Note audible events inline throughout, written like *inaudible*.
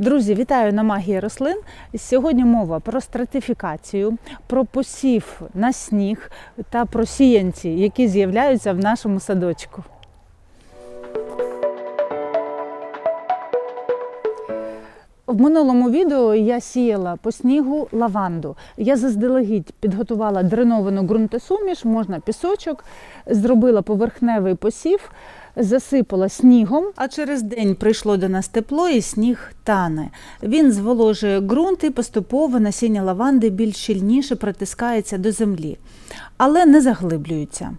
Друзі, вітаю на магії рослин. Сьогодні мова про стратифікацію, про посів на сніг та про сіянці, які з'являються в нашому садочку. В минулому відео я сіяла по снігу лаванду. Я заздалегідь підготувала дреновану ґрунтосуміш, можна пісочок, зробила поверхневий посів, засипала снігом. А через день прийшло до нас тепло і сніг тане. Він зволожує ґрунт і поступово насіння лаванди більш щільніше притискається до землі, але не заглиблюється.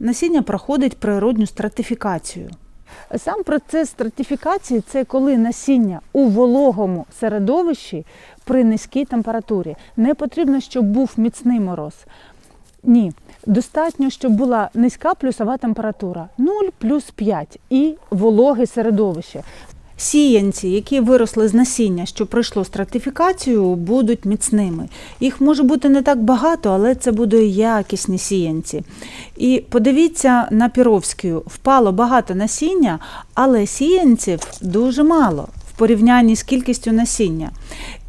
Насіння проходить природню стратифікацію. Сам процес стратифікації це коли насіння у вологому середовищі при низькій температурі. Не потрібно, щоб був міцний мороз. Ні, достатньо, щоб була низька плюсова температура 0 плюс 5 і вологе середовище. Сіянці, які виросли з насіння, що пройшло стратифікацію, будуть міцними. Їх може бути не так багато, але це будуть якісні сіянці. І подивіться на Піровську. Впало багато насіння, але сіянців дуже мало в порівнянні з кількістю насіння.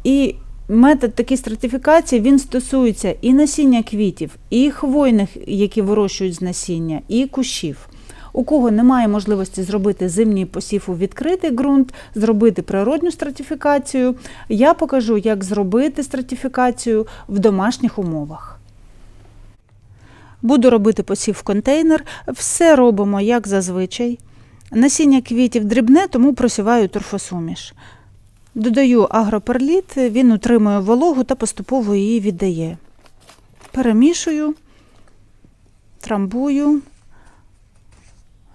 І метод такої стратифікації він стосується і насіння квітів, і хвойних, які вирощують з насіння, і кущів. У кого немає можливості зробити зимній посів у відкритий ґрунт, зробити природню стратифікацію, я покажу, як зробити стратифікацію в домашніх умовах. Буду робити посів в контейнер. Все робимо як зазвичай. Насіння квітів дрібне, тому просіваю торфосуміш. Додаю агроперліт, він утримує вологу та поступово її віддає. Перемішую, трамбую,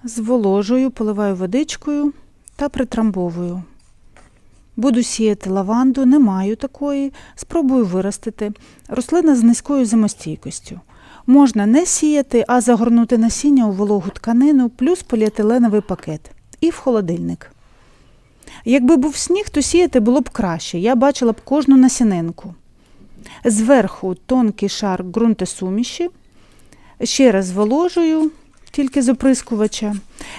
зволожую, поливаю водичкою та притрамбовую. Буду сіяти лаванду, не маю такої, спробую виростити. Рослина з низькою зимостійкістю. Можна не сіяти, а загорнути насіння у вологу тканину плюс поліетиленовий пакет і в холодильник. Якби був сніг, то сіяти було б краще. Я бачила б кожну насінинку. Зверху тонкий шар ґрунтосуміші. Ще раз зволожую, тільки з оприскувача.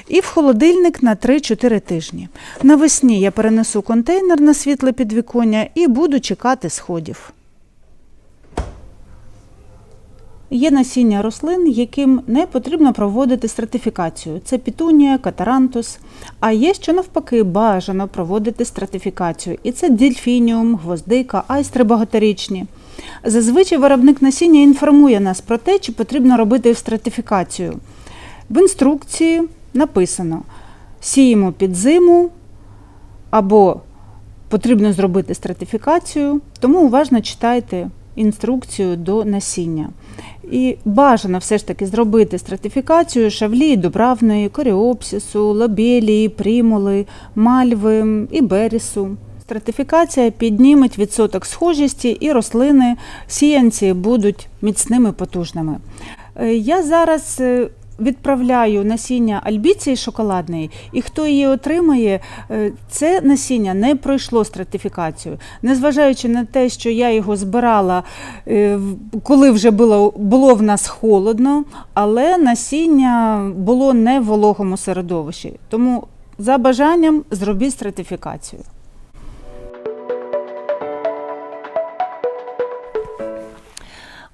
І в холодильник на 3-4 тижні. Навесні я перенесу контейнер на світле підвіконня і буду чекати сходів. Є насіння рослин, яким не потрібно проводити стратифікацію. Це пітунія, катарантус. А є, що навпаки, бажано проводити стратифікацію. І це дельфініум, гвоздика, айстри багаторічні. Зазвичай виробник насіння інформує нас про те, чи потрібно робити стратифікацію. В інструкції написано: сіємо під зиму або потрібно зробити стратифікацію, тому уважно читайте інструкцію до насіння. І бажано все ж таки зробити стратифікацію шавлії добравної, коріопсису, лобелії, примули, мальви і берісу. Стратифікація підніметь відсоток схожісті і рослини, сіянці будуть міцними потужними. Е, Я зараз е, відправляю насіння альбіції шоколадної, і хто її отримає, е, це насіння не пройшло стратифікацію. Незважаючи на те, що я його збирала, е, коли вже було, було в нас холодно, але насіння було не в вологому середовищі. Тому за бажанням зробіть стратифікацію.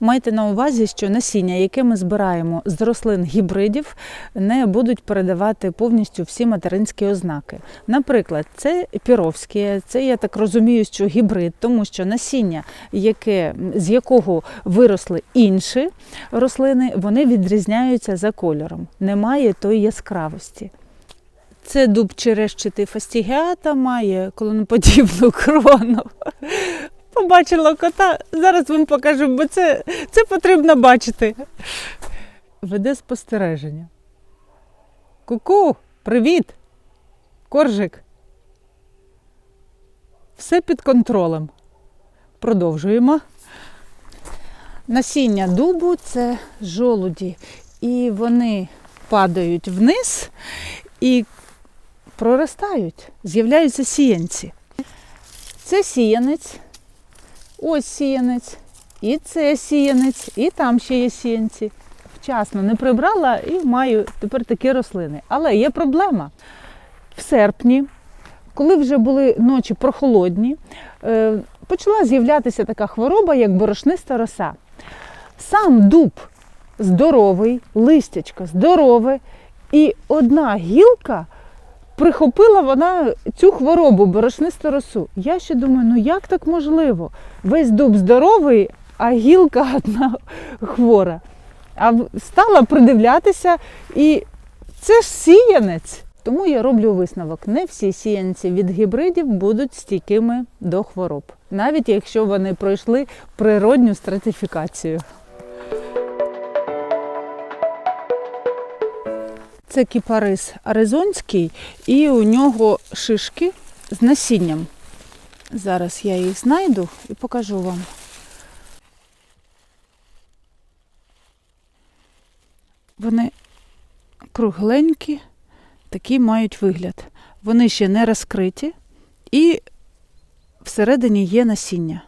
Майте на увазі, що насіння, яке ми збираємо з рослин гібридів, не будуть передавати повністю всі материнські ознаки. Наприклад, це піровське, це я так розумію, що гібрид, тому що насіння, яке, з якого виросли інші рослини, вони відрізняються за кольором. Немає тої яскравості. Це дуб черещитий фастігіата, має колоноподібну крону. Побачила кота, зараз вам покажу, бо це, це потрібно бачити. Веде спостереження. Ку-ку, привіт! Коржик. Все під контролем. Продовжуємо. Насіння дубу це жолуді. І вони падають вниз і проростають, з'являються сіянці. Це сіянець. Ось сіянець, і це сіянець, і там ще є сіянці. Вчасно не прибрала і маю тепер такі рослини. Але є проблема. В серпні коли вже були ночі прохолодні, е, почала з'являтися така хвороба, як борошниста роса. Сам дуб здоровий, листячко здорове, і одна гілка прихопила вона цю хворобу, борошнисту росу. Я ще думаю, ну як так можливо? Весь дуб здоровий, а гілка одна хвора. А стала придивлятися, і це ж сіянець. Тому я роблю висновок: не всі сіянці від гібридів будуть стійкими до хвороб, навіть якщо вони пройшли природню стратифікацію. Це кіпарис аризонський, і у нього шишки з насінням. Зараз я їх знайду і покажу вам. Вони кругленькі, такий мають вигляд. Вони ще не розкриті і всередині є насіння.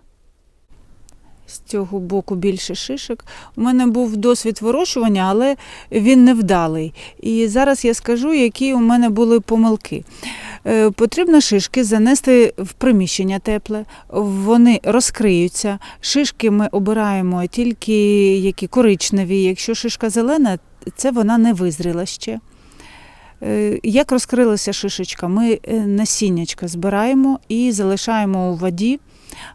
З цього боку більше шишок. У мене був досвід вирощування, але він невдалий. І зараз я скажу, які у мене були помилки. Е, Потрібно шишки занести в приміщення тепле, вони розкриються. Шишки ми обираємо тільки які коричневі. Якщо шишка зелена, це вона не визріла ще. Е, Як розкрилася шишечка, ми е, насіннячка збираємо і залишаємо у воді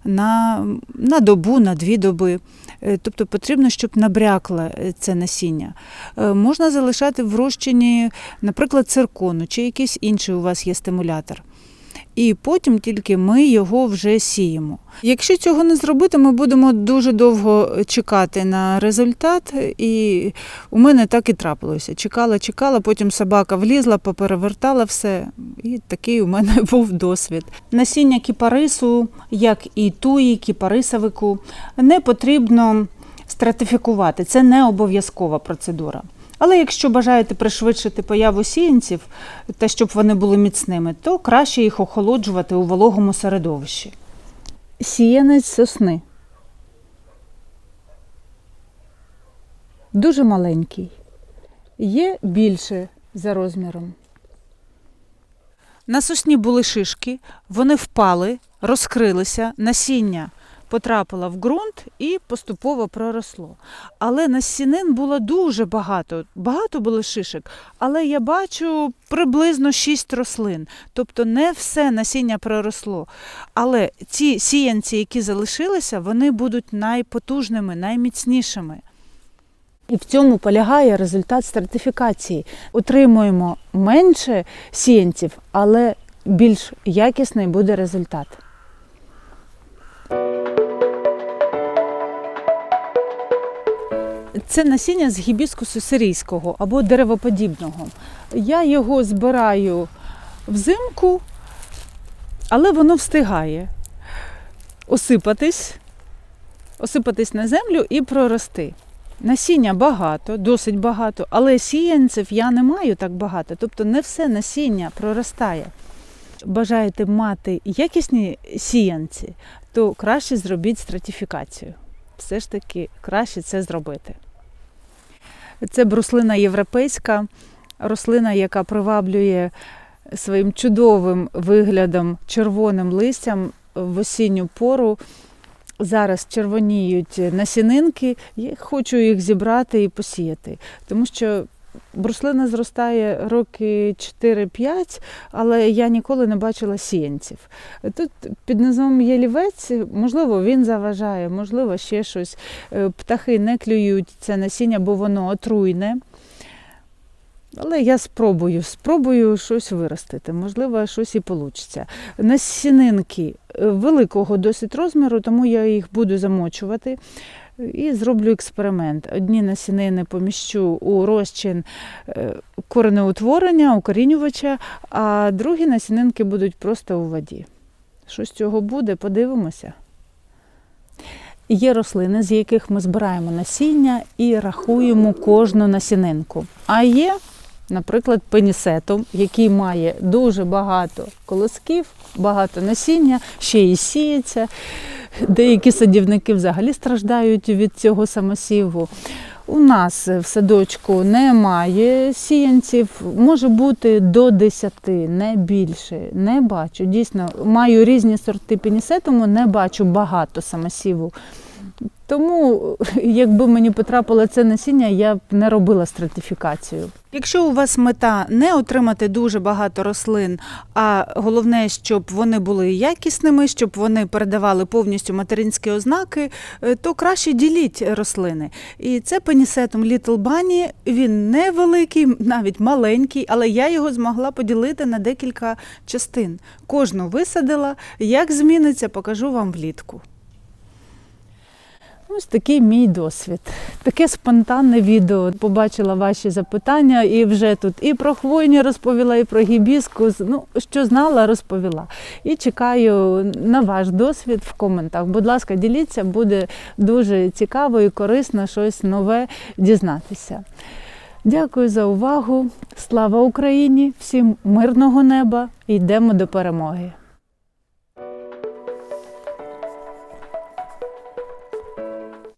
на, на добу, на дві доби. Е, Тобто потрібно, щоб набрякло е, це насіння. Е, Можна залишати в розчині, наприклад, циркону чи якийсь інший у вас є стимулятор. І потім тільки ми його вже сіємо. Якщо цього не зробити, ми будемо дуже довго чекати на результат. І у мене так і трапилося. Чекала, чекала, потім собака влізла, поперевертала все. І такий у мене *laughs* був досвід. Насіння кіпарису, як і туї, кіпарисовику, не потрібно стратифікувати. Це не обов'язкова процедура. Але якщо бажаєте пришвидшити появу сіянців та щоб вони були міцними, то краще їх охолоджувати у вологому середовищі. Сіянець сосни. Дуже маленький. Є більше за розміром. На сосні були шишки, вони впали, розкрилися, насіння потрапило в ґрунт і поступово проросло. Але насінин було дуже багато, багато було шишок, але я бачу приблизно 6 рослин. Тобто не все насіння проросло. Але ці сіянці, які залишилися, вони будуть найпотужними, найміцнішими. І в цьому полягає результат стратифікації. Отримуємо менше сіянців, але більш якісний буде результат. Це насіння з гібіскусу сирійського або деревоподібного. Я його збираю взимку, але воно встигає осипатись, осипатись на землю і прорости. Насіння багато, досить багато, але сіянців я не маю так багато. Тобто не все насіння проростає. Бажаєте мати якісні сіянці, то краще зробіть стратифікацію. Все ж таки краще це зробити. Це бруслина європейська, рослина, яка приваблює своїм чудовим виглядом, червоним листям в осінню пору. Зараз червоніють насінинки, я хочу їх зібрати і посіяти, тому що бруслина зростає роки 4-5, але я ніколи не бачила сіянців. Тут під низом є лівець, можливо, він заважає, можливо, ще щось. Е, Птахи не клюють це насіння, бо воно отруйне. Але я спробую, спробую щось виростити, можливо, щось і вийде. Насінинки е, великого досить розміру, тому я їх буду замочувати і зроблю експеримент. Одні насінини поміщу у розчин е, коренеутворення, укорінювача, а другі насінинки будуть просто у воді. Що з цього буде, подивимося. Є рослини, з яких ми збираємо насіння і рахуємо кожну насінинку. А є, наприклад, пенісетум, який має дуже багато колосків, багато насіння, ще й сіється. Деякі садівники взагалі страждають від цього самосіву. У нас в садочку немає сіянців, може бути до 10, не більше. Не бачу. Дійсно, маю різні сорти пінісетуму, не бачу багато самосіву. Тому, *laughs* якби мені потрапило це насіння, я б не робила стратифікацію. Якщо у вас мета не отримати дуже багато рослин, а головне, щоб вони були якісними, щоб вони передавали повністю материнські ознаки, е, то краще діліть рослини. І це пенісетум Little Bunny, він невеликий, навіть маленький, але я його змогла поділити на декілька частин. Кожну висадила. Як зміниться, покажу вам влітку. Ось такий мій досвід. Таке спонтанне відео. Побачила ваші запитання і вже тут і про хвойні розповіла, і про гібіскус. Ну, що знала, розповіла. І чекаю на ваш досвід в коментах. Будь ласка, діліться, буде дуже цікаво і корисно щось нове дізнатися. Дякую за увагу. Слава Україні! Всім мирного неба йдемо до перемоги!